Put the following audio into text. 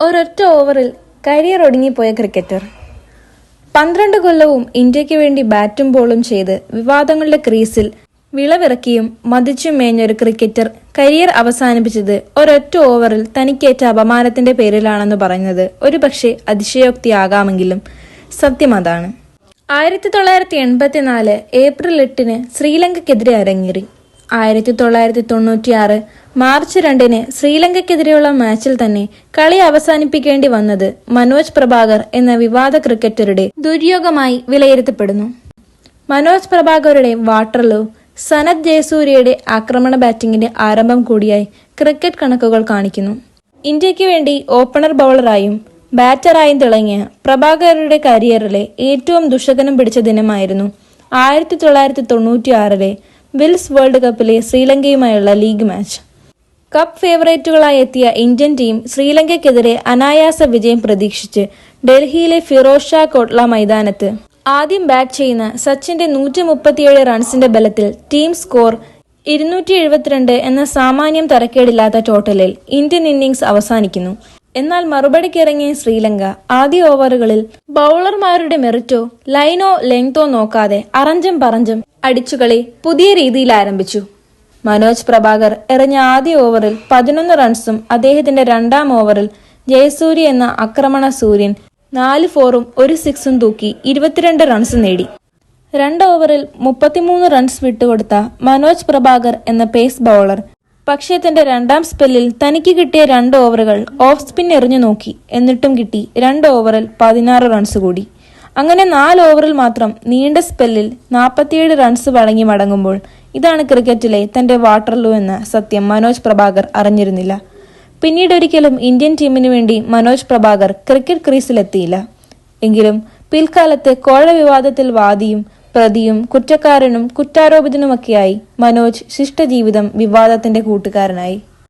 ഒരൊറ്റ ഓവറിൽ career ഒടുങ്ങിപ്പോയ cricketer. പന്ത്രണ്ട് കൊല്ലവും ഇന്ത്യയ്ക്ക് വേണ്ടി ബാറ്റും ബോളും ചെയ്ത് വിവാദങ്ങളുടെ ക്രീസിൽ വിളവിറക്കിയും മതിച്ചും മേഞ്ഞൊരു ക്രിക്കറ്റർ കരിയർ അവസാനിപ്പിച്ചത് ഒരൊറ്റ ഓവറിൽ തനിക്കേറ്റ അപമാനത്തിന്റെ പേരിലാണെന്ന് പറഞ്ഞത് ഒരുപക്ഷെ അതിശയോക്തിയാകാമെങ്കിലും സത്യം അതാണ്. ആയിരത്തി തൊള്ളായിരത്തി എൺപത്തിനാല് ഏപ്രിൽ എട്ടിന് ശ്രീലങ്കയ്ക്കെതിരെ അരങ്ങേറി. ആയിരത്തി തൊള്ളായിരത്തി തൊണ്ണൂറ്റിയാറ് മാർച്ച് രണ്ടിന് ശ്രീലങ്കയ്ക്കെതിരെയുള്ള മാച്ചിൽ തന്നെ കളി അവസാനിപ്പിക്കേണ്ടി വന്നത് മനോജ് പ്രഭാകർ എന്ന വിവാദ ക്രിക്കറ്ററുടെ ദുര്യോഗമായി വിലയിരുത്തപ്പെടുന്നു. മനോജ് പ്രഭാകറുടെ വാട്ടർലോ സനത് ജയസൂര്യയുടെ ആക്രമണ ബാറ്റിംഗിന്റെ ആരംഭം കൂടിയായി ക്രിക്കറ്റ് കണക്കുകൾ കാണിക്കുന്നു. ഇന്ത്യയ്ക്ക് വേണ്ടി ഓപ്പണർ ബൗളറായും ബാറ്ററായും തിളങ്ങിയ പ്രഭാകരുടെ കരിയറിലെ ഏറ്റവും ദുഷകനം പിടിച്ച ദിനമായിരുന്നു ആയിരത്തി തൊള്ളായിരത്തി തൊണ്ണൂറ്റിയാറിലെ വിൽസ് വേൾഡ് കപ്പിലെ ശ്രീലങ്കയുമായുള്ള ലീഗ് മാച്ച്. കപ്പ് ഫേവറേറ്റുകളായി എത്തിയ ഇന്ത്യൻ ടീം ശ്രീലങ്കയ്ക്കെതിരെ അനായാസ വിജയം പ്രതീക്ഷിച്ച് ഡൽഹിയിലെ ഫിറോസ് ഷാ കോട്ട്ല മൈതാനത്ത്. ആദ്യം ബാറ്റ് ചെയ്യുന്ന സച്ചിന്റെ നൂറ്റി മുപ്പത്തിയേഴ് റൺസിന്റെ ബലത്തിൽ ടീം സ്കോർ ഇരുന്നൂറ്റി എഴുപത്തിരണ്ട് എന്ന സാമാന്യം തരക്കേടില്ലാത്ത ടോട്ടലിൽ ഇന്ത്യൻ ഇന്നിംഗ്സ് അവസാനിക്കുന്നു. എന്നാൽ മറുപടിക്കിറങ്ങിയ ശ്രീലങ്ക ആദ്യ ഓവറുകളിൽ ബൗളർമാരുടെ മെറിറ്റോ ലൈനോ ലെങ്തോ നോക്കാതെ അറഞ്ചും പറഞ്ചും അടിച്ചുകളി പുതിയ രീതിയിൽ ആരംഭിച്ചു. മനോജ് പ്രഭാകർ എറിഞ്ഞ ആദ്യ ഓവറിൽ പതിനൊന്ന് റൺസും അദ്ദേഹത്തിന്റെ രണ്ടാം ഓവറിൽ ജയസൂര്യ എന്ന ആക്രമണ സൂര്യൻ നാല് ഫോറും ഒരു സിക്സും തൂക്കി ഇരുപത്തിരണ്ട് റൺസ് നേടി. രണ്ട് ഓവറിൽ മുപ്പത്തിമൂന്ന് റൺസ് വിട്ടുകൊടുത്ത മനോജ് പ്രഭാകർ എന്ന പേസ് ബൗളർ പക്ഷേ തന്റെ രണ്ടാം സ്പെല്ലിൽ തനിക്ക് കിട്ടിയ രണ്ട് ഓവറുകൾ ഓഫ് സ്പിൻ എറിഞ്ഞു നോക്കി. എന്നിട്ടും കിട്ടി രണ്ട് ഓവറിൽ പതിനാറ് റൺസ് കൂടി. അങ്ങനെ നാല് ഓവറിൽ മാത്രം നീണ്ട സ്പെല്ലിൽ നാൽപ്പത്തിയേഴ് റൺസ് വഴങ്ങി മടങ്ങുമ്പോൾ ഇതാണ് ക്രിക്കറ്റിലെ തന്റെ വാട്ടർലൂ എന്ന് സത്യം മനോജ് പ്രഭാകർ അറിഞ്ഞിരുന്നില്ല. പിന്നീട് ഒരിക്കലും ഇന്ത്യൻ ടീമിന് വേണ്ടി മനോജ് പ്രഭാകർ ക്രിക്കറ്റ് ക്രീസിലെത്തിയില്ല. എങ്കിലും പിൽക്കാലത്ത് കോഴ വിവാദത്തിൽ വാദിയും പ്രതിയും കുറ്റക്കാരനും കുറ്റാരോപിതനുമൊക്കെയായി മനോജ് ശിഷ്ടജീവിതം വിവാദത്തിന്റെ കൂട്ടുകാരനായി.